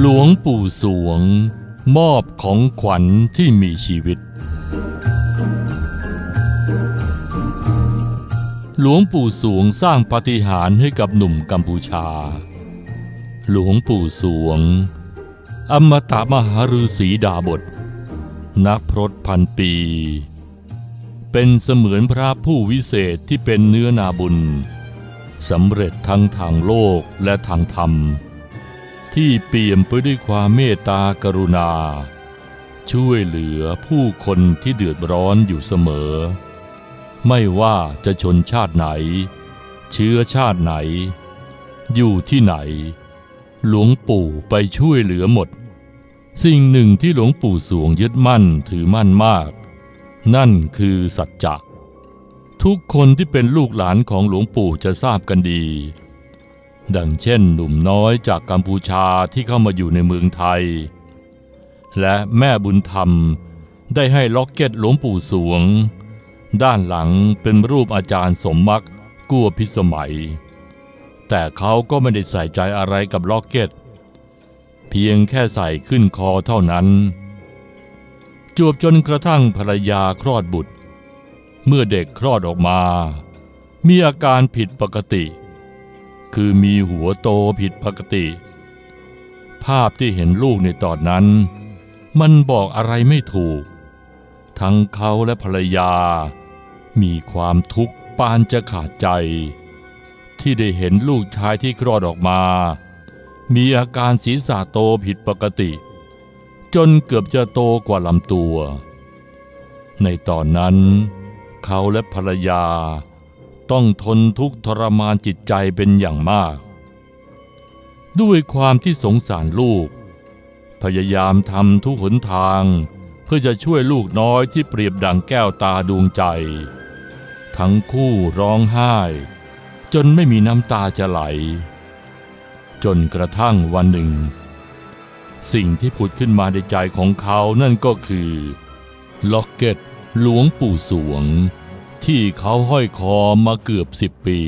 หลวงปู่สวง มอบของขวัญที่มีชีวิต หลวงปู่สวงสร้างปาฏิหาริย์ให้กับหนุ่มกัมพูชา หลวงปู่สวง อมตะมหาฤาษีดาบท นักพรตพันปี เป็นเสมือนพระผู้วิเศษที่เป็นเนื้อนาบุญสำเร็จทั้งทางโลกและทางธรรม ที่เปี่ยมไปด้วยความเมตตากรุณา ช่วยเหลือผู้คนที่เดือดร้อนอยู่เสมอ ไม่ว่าจะชนชาติไหน เชื้อชาติไหน อยู่ที่ไหน หลวงปู่ไปช่วยเหลือหมด สิ่งหนึ่งที่หลวงปู่สวงยึดมั่นถือมั่นมาก นั่นคือสัจจะทุกคนที่เป็นลูกหลานของหลวงปู่จะทราบกันดี ดังเช่นหนุ่มน้อยจากกัมพูชาที่เข้ามาอยู่ในเมืองไทย และแม่บุญธรรมได้ให้ล็อกเก็ตหลวงปู่สวง ด้านหลังเป็นรูปอาจารย์สมมักกัวพิสมัย แต่เขาก็ไม่ได้ใส่ใจอะไรกับล็อกเก็ต เพียงแค่ใส่ขึ้นคอเท่านั้น จวบจนกระทั่งภรรยาคลอดบุตร เมื่อเด็กคลอดออกมา มีอาการผิดปกติ คือมีหัวโตผิดปกติ ภาพที่เห็นลูกในตอนนั้น มันบอกอะไรไม่ถูก ทั้งเขาและภรรยา มีความทุกข์ปานจะขาดใจ ที่ได้เห็นลูกชายที่คลอดออกมา มีอาการศีรษะโตผิดปกติ จนเกือบจะโตกว่าลำตัว ในตอนนั้น เขาและภรรยา ต้องทนทุกข์ทรมานจิตใจเป็นอย่างมาก ด้วยความที่สงสารลูก พยายามทำทุกหนทาง เพื่อจะช่วยลูกน้อยที่เปรียบดังแก้วตาดวงใจ ทั้งคู่ร้องไห้ จนไม่มีน้ำตาจะไหล จนกระทั่งวันหนึ่ง สิ่งที่ผุดขึ้นมาในใจของเขานั่นก็คือ ล็อกเก็ตหลวงปู่สวง ที่เขาห้อยคอมาเกือบสิบปี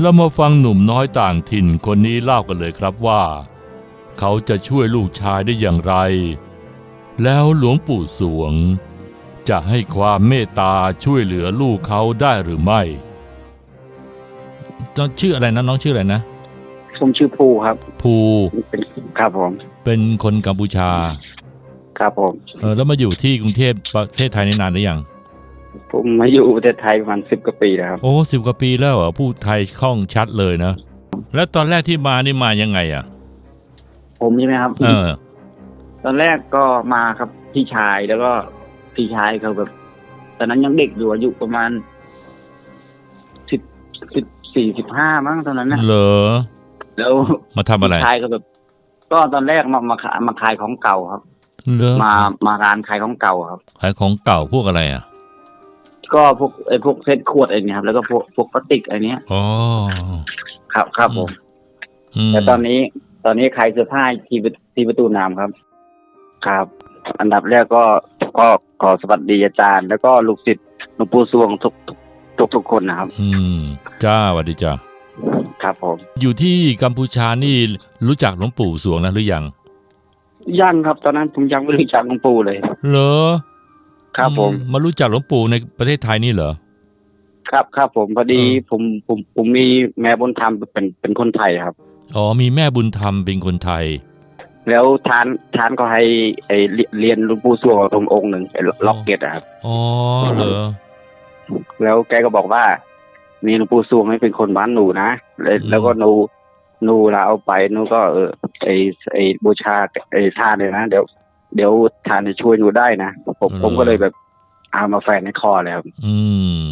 เรามาฟังหนุ่มน้อยต่างถิ่นคนนี้เล่ากันเลยครับว่า เขาจะช่วยลูกชายได้อย่างไร แล้วหลวงปู่สวง จะให้ความเมตตาช่วยเหลือลูกเขาได้หรือไม่น้องชื่ออะไรนะน้องชื่ออะไรนะผมชื่อภูครับ ภูเป็นครับผม เป็นคนกัมพูชา ครับผมเออแล้วมาอยู่ที่กรุงเทพประเทศไทยนี่นานหรือยัง ผมมาอยู่ประเทศไทยประมาณสิบกว่าปีแล้วครับ โอ้สิบกว่าปีแล้วเหรอพูดไทยคล่องชัดเลยนะ แล้วตอนแรกที่มานี่มายังไงอะ ผมใช่ไหมครับ เออ ตอนแรกก็มาครับพี่ชายแล้วก็พี่ชายเขาแบบตอนนั้นยังเด็กอยู่อายุประมาณสิบสิบสี่สิบห้ามั้งตอนนั้นนะเหรอ แล้วมาทำอะไรพี่ชายก็แบบ ก็ตอนแรกมามาขายมาขายของเก่าครับ เหรอมามาร้านขายของเก่าครับ ขายของเก่าพวกอะไรอะ ก็พวกไอ้พวกเซ็ตขวดไอ้นี่ครับ แล้วก็พวกพวกพลาสติกไอ้เนี้ยอ๋อครับครับผมมแต่ตอนนี้ ตอนนี้ขายเสื้อผ้าที่ประที่ประตูน้ำครับ ครับ อันดับแรกก็ก็ขอสวัสดีอาจารย์ แล้วก็ลูกศิษย์หลวงปู่สวงทุกทุกทุกคนนะครับ อืมจ้าสวัสดีจ้าครับผม อยู่ที่กัมพูชานี่รู้จักหลวงปู่สวงแล้วหรือยังยังครับ ตอนนั้นผมยังไม่รู้จักหลวงปู่เลย เหรอ ครับผมอืมารู้จักหลวงปู่ในประเทศไทยนี่เหรอครับครับผมพอดีเออผมผมผมมีแม่บุญธรรมเป็นเป็นคนไทยครับอ๋อมีแม่บุญธรรมเป็นคนไทย แล้วทานทานก็ให้ไอเรียนหลวงปู่สวงตรงค์องค์หนึ่งไอ้ล็อกเก็ตอะครับอ๋อเหรอแล้วแกก็บอกว่ามีหลวงปู่สวงให้เป็นคนบ้านหนูนะแล้วอืมแล้วก็หนูหนูเราเอาไปหนูก็เออไอไอบูชาไอทานเลยนะเดี๋ยว เดี๋ยวทานจะช่วยหนูได้นะผมผมก็เลยแบบเอามาแฝนในคอเลยครับอืม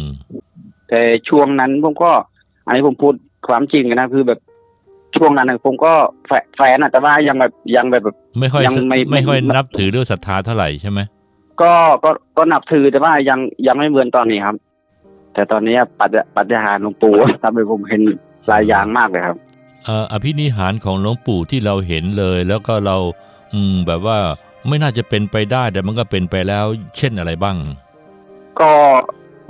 แต่ช่วงนั้นผมก็ อันนี้ผมพูดความจริงนะคือแบบช่วงนั้นนะผมก็แฟแฟนอะแต่ว่ายังแบบยังแบบแบบไม่ค่อยยังไม่ไม่ค่อยไม่นับถือหรือศรัทธาเท่าไหร่ใช่ไหมก็ก็ก็นับถือแต่ว่ายังยังไม่เหมือนตอนนี้ครับ แต่ตอนนี้ปัจปัจจหารหลวงปู่ทำให้ผมเห็นหลายอย่างมากเลยครับเอ่ออภินิหารของหลวงปู่ที่เราเห็นเลย แล้วก็เรา อืมแบบว่า ไม่น่าจะเป็นไปได้แต่มันก็เป็นไปแล้ว เช่นอะไรบ้าง ก็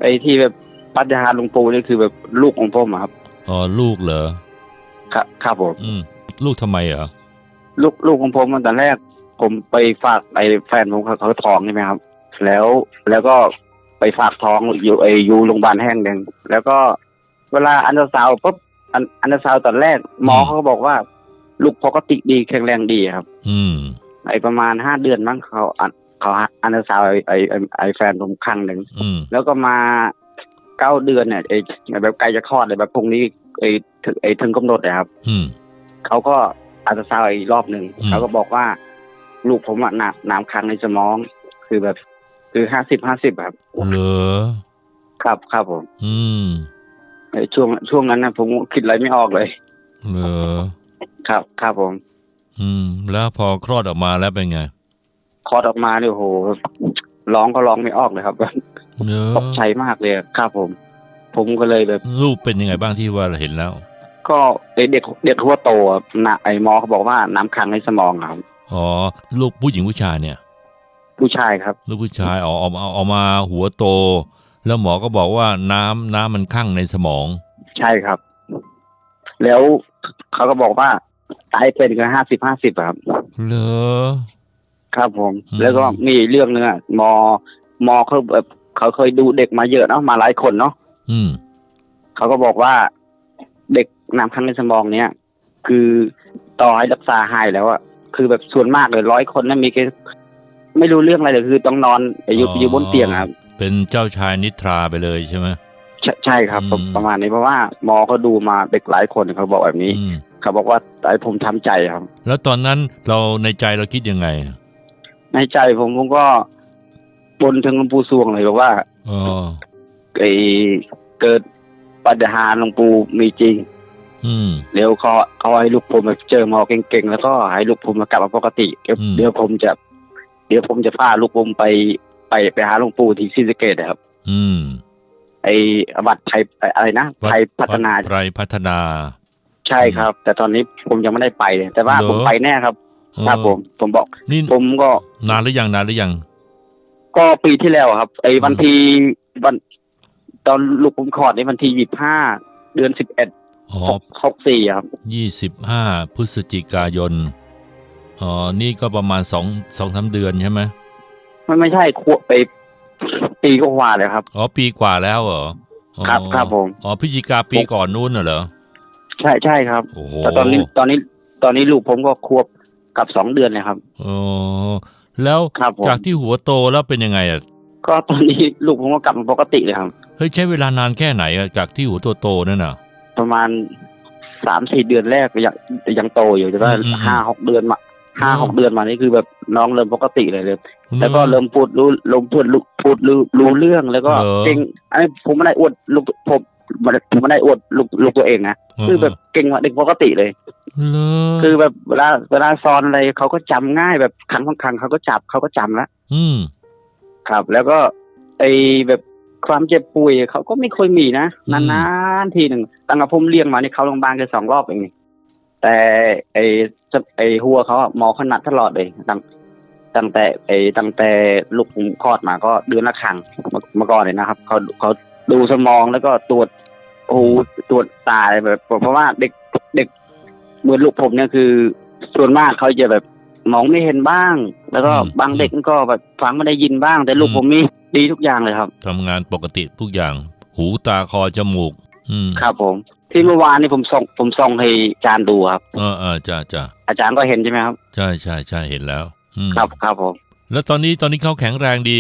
ไอ้ที่แบบปัจจหารหลวงปู่นี่คือแบบลูกของผมอะครับอ๋อลูกเหรอครับครับผมอืม ลูกทำไมเหรอลูกลูกของผมมันตอนแรก ผมไปฝากไอ้แฟนผมเขาเขาท้องใช่ไหมครับ แล้วแล้วก็ไปฝากท้องอยู่ไอ้อยู่โรงพยาบาลแห่งหนึ่งแล้วก็เวลาอันตราซาวด์ปุ๊บอันอันตราซาวด์ตอนแรกหมอเขาก็บอกว่า ลูกปกติดีแข็งแรงดีครับ อืม ไอ้ประมาณห้าเดือนมั้งเขาอันเขาอันตราซาวด์ไอ้ไอ้ไอ้ไอ้แฟนผมครั้งหนึ่งอืมแล้วก็มาเก้าเดือนเนี่ยไอ้แบบใกล้จะคลอดเลยแบบพรุ่งนี้ไอ้ถึงไอ้ถึงกำหนดนะครับอืมเขาก็อัลตราซาวด์อีกรอบหนึ่งอืมเขาก็บอกว่า ลูกผมอะน้ำน้ำค้างในสมอง คือแบบ คือห้าสิบห้าสิบครับเหรอครับครับผม อืมไอ้ช่วงช่วงนั้นนะผมคิดอะไรไม่ออกเลยเหรอครับครับผม อืม แล้วพอคลอดออกมาแล้วเป็นไงคลอดออกมาเนี่ยโอ้โหร้องก็ร้องไม่ออกเลยครับเหรอตกใจมากเลยครับผม ผมก็เลยแบบลูกเป็นยังไงบ้างที่ว่าเห็นแล้ว ก็ไอ้เด็กเด็กทั่วโตอะนะไอ้หมอเขาบอกว่าน้ำค้างในสมองครับอ๋อลูกผู้หญิงผู้ชายเนี่ย ผู้ชายครับ ลูกผู้ชายอ๋อเอาเอาเอามาหัวโต แล้วหมอก็บอกว่าน้ำน้ำมันข้างในสมอง ใช่ครับ แล้วเขาก็บอกว่า ตายเป็นกันห้าสิบห้าสิบครับเหรอครับผมอืมแล้วก็มีเรื่องหนึงอะหมอหมอเขาแบบเขาเคยดูเด็กมาเยอะเนาะมาหลายคนเนาะอืมเขาก็บอกว่าเด็กน้ำข้างในสมองเนี้ยคือต่อให้รักษาหายแล้วอะคือแบบส่วนมากเลยร้อยคนนั้นมีแค่ไม่รู้เรื่องอะไรเลยคือต้องนอนอยู่อ๋อออยู่บนเตียงอะครับ เป็นเจ้าชายนิทราไปเลยใช่ไหมใช่ใช่ครับอืมประมาณนี้เพราะว่าหมอเขาดูมาเด็กหลายคนเขาบอกแบบนี้อืม เขาบอกว่าไอ้ผมทำใจครับ แล้วตอนนั้นเราในใจเราคิดยังไง ในใจผมผมก็บนถึงหลวงปู่สวงเลยบอกว่าอ๋อไอ้เกิดปัญหาหลวงปู่มีจริง อืมเดี๋ยวเขาเขาให้ลูกผมมาเจอหมอเก่งๆแล้วก็ให้ลูกผมมากลับมาปกติเดี๋ยวอืมเดี๋ยวผมจะ เดี๋ยวผมจะพาลูกผมไปไปไปหาหลวงปู่ที่ศรีสะเกดนะครับ อืมไอ้วัดไทยไอ้อะไรนะไทยพัฒนาวัดไตรพัฒนา ใช่ครับ แต่ตอนนี้ผมยังไม่ได้ไปเลยแต่ว่าเหรอ ผมไปแน่ครับครับเออผมผมบอก นี่ผมก็นานหรือยังนานหรือยัง ก็ปีที่แล้วครับ ไอ้วันที่วัน ตอนลูกผมคลอดในวันที่ยี่ห้าเดือนสิบเอ็ดอ๋อหกหกสี่ครับ ยี่สิบห้าพฤศจิกายน อ๋อ นี่ก็ประมาณสองสองสามเดือนใช่ไหมมันไม่ใช่ขวบไปปีก็ว่าเลยครับ อ๋อ ปีกว่าแล้วเหรออ๋อครับครับผม อ๋อพฤศจิกาปีก่อนนู้นน่ะเหรอ ใช่ใช่ครับโอ้โหแต่ตอนนี้ตอนนี้ตอนนี้ลูกผมก็ควบกับสองเดือนเลยครับอ๋อแล้วครับผมจากที่หัวโตแล้วเป็นยังไงอะก็ตอนนี้ลูกผมก็กลับมาปกติเลยครับ เฮ้ยใช้เวลานานแค่ไหนอะจากที่หัวโตโตๆนั่นน่ะ ประมาณสามสี่เดือนแรกก็ยังยังโตอยู่แต่ว่าอืมอืมห้าหกเดือนมาห้าอ๋อหกเดือนมานี่คือแบบน้องเริ่มปกติเลยเลยอืมแล้วก็เริ่มพูดรู้ลมพูดรู้พูดรู้รู้เรื่องแล้วก็เหรอ เก่งอันนี้ผมไม่ได้อวดลูกผมไม่ได้ผมไม่ได้อวดลูกลูกตัวเองนะ คือแบบเก่งกว่าเด็กปกติเลยเลอคือแบบเวลาเวลาสอนอะไรเขาก็จำง่ายแบบครั้งบางครั้งเขาก็จับเขาก็จำแล้วอืมครับ แล้วก็ ไอแบบความเจ็บป่วยเขาก็ไม่ค่อยมีนะอืมนานๆทีหนึ่งตั้งแต่ผมเลี้ยงมานี่เขาโรงพยาบาลแค่สองรอบเองนี่แต่ไอไอหัวเขาอะหมอเขานัดตลอดเลยตั้งตั้งแต่ไอตั้งแต่ลูกผมคลอดมาก็เดือนละครั้งเมื่อเมื่อก่อนเลยนะครับเขาเขาดูสมองแล้วก็ตรวจ หูตรวจตาอะไรแบบเพราะว่าเด็กเด็กเหมือนลูกผมเนี่ยคือ ส่วนมากเขาจะแบบมองไม่เห็นบ้าง แล้วก็อืมบางเด็กก็แบบฟังไม่ได้ยินบ้าง แต่ลูกอืมผมนี่ดีทุกอย่างเลยครับทำงานปกติทุกอย่าง หูตาคอจมูก อืมครับผม ที่เมื่อวานนี่ผมส่งผมส่งให้อาจารย์ดูครับเออเออจ้าจ้าอาจารย์ก็เห็นใช่ไหมครับ ใช่ใช่ใช่เห็นแล้วอืมครับครับผม แล้วตอนนี้ตอนนี้เขาแข็งแรงดี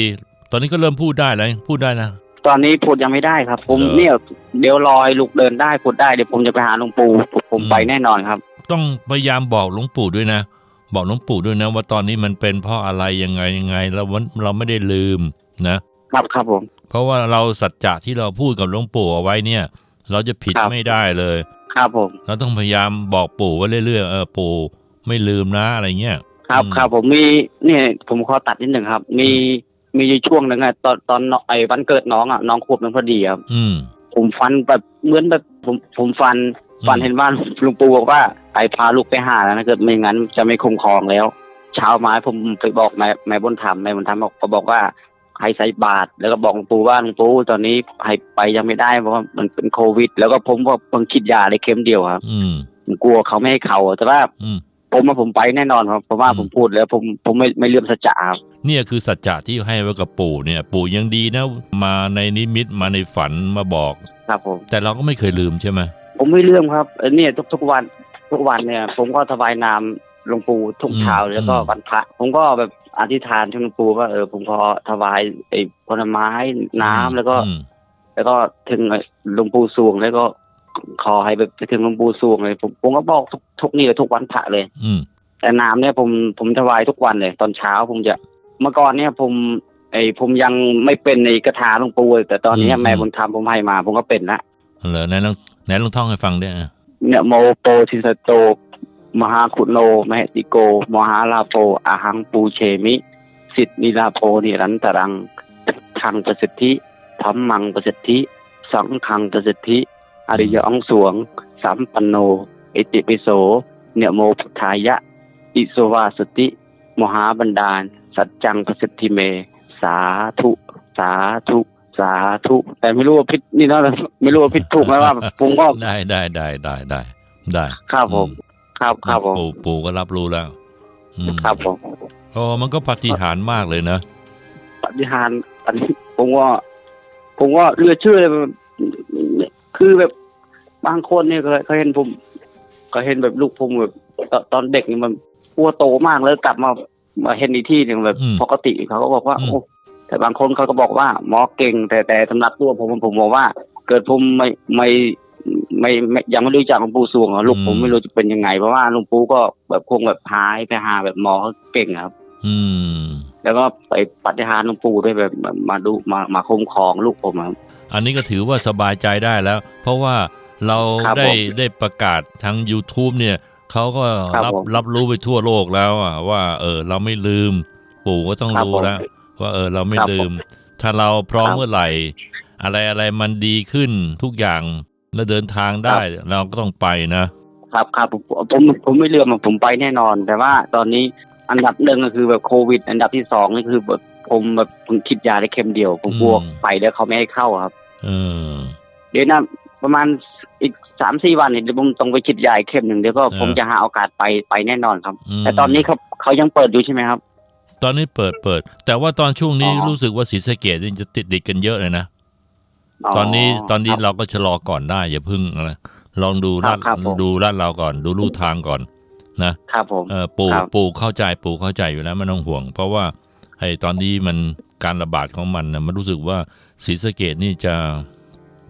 ตอนนี้ก็เริ่มพูดได้แล้วพูดได้นะ ตอนนี้พูดยังไม่ได้ครับ ผมเหรอ เนี่ยเดี๋ยวรอให้ลูกเดินได้พูดได้เดี๋ยวผมจะไปหาหลวงปู่ผมผมอืมไปแน่นอนครับ ต้องพยายามบอกหลวงปู่ด้วยนะ บอกหลวงปู่ด้วยนะ ว่าตอนนี้มันเป็นเพราะอะไรยังไงยังไงเราวันเราไม่ได้ลืมนะ ครับครับผม เพราะว่าเราสัจจะที่เราพูดกับหลวงปู่เอาไว้เนี่ย เราจะผิดครับ ไม่ได้เลยคครับผม เราต้องพยายามบอกปู่ไว้เรื่อยๆเออปู่ไม่ลืมนะอะไรเงี้ย ครับอืม ครับผมมีเนี่ยผมขอตัดนิดหนึ่งครับ มี มีอยู่ช่วงหนึ่งอะตอนตอนน้องไอ้วันเกิดน้องอะน้องขวบหนึงพอดีครับอืมผมฟันแบบเหมือนแบบผมผมฟันฟันอืมเห็นว่าหลุงปู่บอกว่าไปพาลูกไปหาแล้วนะเกิดไม่งั้นจะไม่คุ้มครองแล้ว เช้ามาผมไปบอกแม่แม่บนธรรมแม่บนธรรมบอกก็บอกว่าให้ใส่บาตรแล้วก็บอกหลวงปู่ว่าหลวงปู่ตอนนี้ให้ไปยังไม่ได้เพราะว่ามันเป็นโควิด แล้วก็ผมก็เพิ่งฉีดยาได้เข็มเดียวครับอืมผมกลัวเขาไม่ให้เขาแต่ว่าอืมผมว่าผมไปแน่นอนครับเพราะว่าอืมผมพูดแล้ว ผมผมไม่ไม่เลื่อมสัจจะครับ เนี่ยคือสัจจะที่ให้ไว้กับปู่เนี่ย ปู่ยังดีนะ มาในนิมิตมาในฝันมาบอก ครับผมแต่เราก็ไม่เคยลืมใช่ไหมผมไม่เลื่อมครับเออเนี่ยทุกทุกวันทุกวันเนี่ย ผมก็ถวายน้ำหลวงปู่ทุกเช้าแล้วก็วันพระผมก็แบบอธิษฐานถึงหลวงปู่ว่าเออผมขอถวายไอ้ผลไม้น้ำแล้วก็อืมแล้วก็ถึงหลวงปู่สวงแล้วก็ขอให้แบบไปถึงหลวงปู่สวงเลย ผมผมก็บอกทุกทุกนี่เลยทุกวันพระเลย อืมแต่น้ำเนี่ยผมผมถวายทุกวันเลย ตอนเช้าผมจะ เมื่อก่อนเนี่ยผมไอ้ผมยังไม่เป็นในกระถาหลวงปู่เลยแต่ตอนนี้แม่บุญธรรมผมให้มา ผมก็เป็นละเหรอไหนลองไหนลองท่องให้ฟังด้วยอะเนี่ยโมโปทิสโต มหาคุโนมเหติโก มหาลาโปอาหังปูเชมิ สิทธินิลาโปนิรันตรังทังประสิทธิธรรมังประสิทธิ สังฆังประสิทธิ อริยองสวงสัมปันโน อิติปิโส เนยโมพุทธายะ อิโสวาสติ มหาบันดาล สัจจังประสิทธิเม สาธุ สาธุ สาธุ แต่ไม่รู้ว่าผิดนี่เนาะไม่รู้ว่าผิดถูกไหมว่าผมก็ได้ได้ได้ได้ได้ได้ครับผม ครับครับผมปู่ปู่ก็รับรู้แล้วอืมครับผมโอ้มันก็ปาฏิหาริย์มากเลยนะปฏิหารย์อันนี้ผมว่าผมว่าเรือเชื่อเลยแบบคือแบบบางคนเนี่ยเคยเคยเห็นผม ก็เห็นแบบลูกผมแบบตอนตอนเด็กนี่มันกลัวโตมากแล้วกลับมา มาเห็นอีกที่หนึ่งแบบอืมปกติเขาก็บอกว่าอืม โอ้แต่บางคนเขาก็บอกว่า หมอเก่ง แต่แต่สำหรับตัวผมผมบอกว่า เกิดผมไม่ไม่ไม่ไม่ยังไม่รู้จักหลวงปู่สวงอะลูกผมไม่รู้จะเป็นยังไงเพราะว่าหลวงปู่ก็แบบคงแบบหายไปหาแบบหมอเขาเก่งอะครับ อืม แล้วก็ไปปฏิหารย์หลวงปู่ด้วยแบบมามาดูมามาคุ้มครองลูกผมครับ อันนี้ก็ถือว่าสบายใจได้แล้ว เพราะว่าเราครับได้ผม ได้ประกาศทาง YouTube เนี่ย เขาก็ครับรับผมรับรู้ไปทั่วโลกแล้วอะว่า เออ เราไม่ลืม ปู่ก็ต้องครับรู้ผมแล้วว่าเออ เราไม่ครับลืม ถ้าเราพร้อมครับเมื่อไหร่ อะไรอะไรมันดีขึ้นทุกอย่างแล้วเดินทางได้ เราก็ต้องไปนะครับครับผมผมผมไม่เลือกผมไปแน่นอน แต่ว่าตอนนี้อันดับหนึ่งก็คือแบบโควิด อันดับที่สองนี่คือแบบผมแบบผมคิดยาได้เข็มเดียว ผมกลัวอืมไปแล้วเขาไม่ให้เข้าครับ เออเดี๋ยวนะประมาณอีก สามสี่วันเนี่ยเดี๋ยวผมต้องไปคิดยาอีกเข็มหนึ่งเดี๋ยวก็เออผมจะหาโอกาสไปไปแน่นอนครับมแต่ตอนนี้เขาเขายังเปิดอยู่ใช่ไหมครับ ตอนนี้เปิดเปิด แต่ว่าตอนช่วงนี้อ๋อ รู้สึกว่าศรีสะเกดนี่จะติดติดกันเยอะเลยนะ ตอนนี้ตอนนี้ครับ เราก็ชะลอก่อนได้อย่าเพึ่งอะไรลองดูลาดครับผม ดูลาดเราก่อน ดูลู่ทางก่อนนะครับผม เออปู่ครับ ปู่เข้าใจปู่เข้าใจอยู่แล้วไม่ต้องห่วง เพราะว่าไอ้ตอนนี้มันการระบาดของมันนะมันรู้สึกว่าศรีสะเกดนี่จะ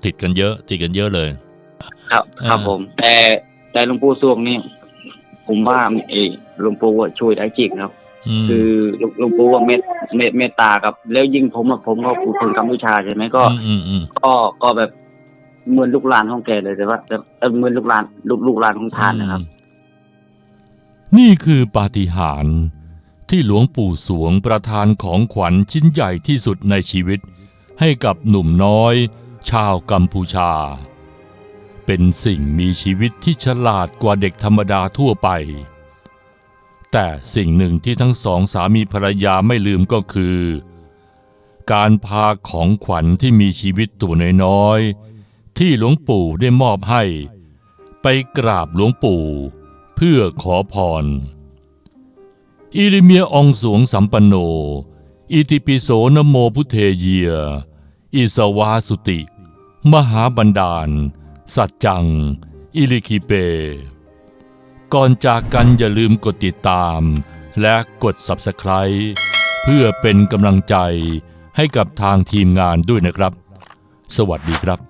ติดกันเยอะ ติดกันเยอะเลย ครับ ครับอ่าผม แต่แต่หลวงปู่สวงนี่ผมว่าเออหลวงปู่อะช่วยได้จริงครับมคือหลวงหลวงปู่ว่าเมตเมตเมตตาครับ แล้วยิ่งผมอะผมก็เป็นคนกัมพูชาใช่ไหมก็มอืมอืมก็ก็แบบเหมือนลูกหลานของแกเลยแต่ว่าแต่แต่เหมือนลูกหลานลูกลูกหลานของทานนะครับ นี่คือปาฏิหาริย์ที่หลวงปู่สวงประทานของขวัญชิ้นใหญ่ที่สุดในชีวิต ให้กับหนุ่มน้อย ชาวกัมพูชา เป็นสิ่งมีชีวิตที่ฉลาดกว่าเด็กธรรมดาทั่วไป แต่สิ่งหนึ่งที่ทั้งสองสามีภรรยาไม่ลืมก็คือ การพาของขวัญที่มีชีวิตตัวน้อยๆที่หลวงปู่ได้มอบให้ ไปกราบหลวงปู่ เพื่อขอพร อิริเมียองสวงสัมปันโน อิติปิโสนโมพุเทเยียอิสวาสุติ มหาบันดาล สัจจัง อิลิคิเป ก่อนจากกันอย่าลืมกดติดตาม และกด Subscribe เพื่อเป็นกำลังใจให้กับทางทีมงานด้วยนะครับ สวัสดีครับ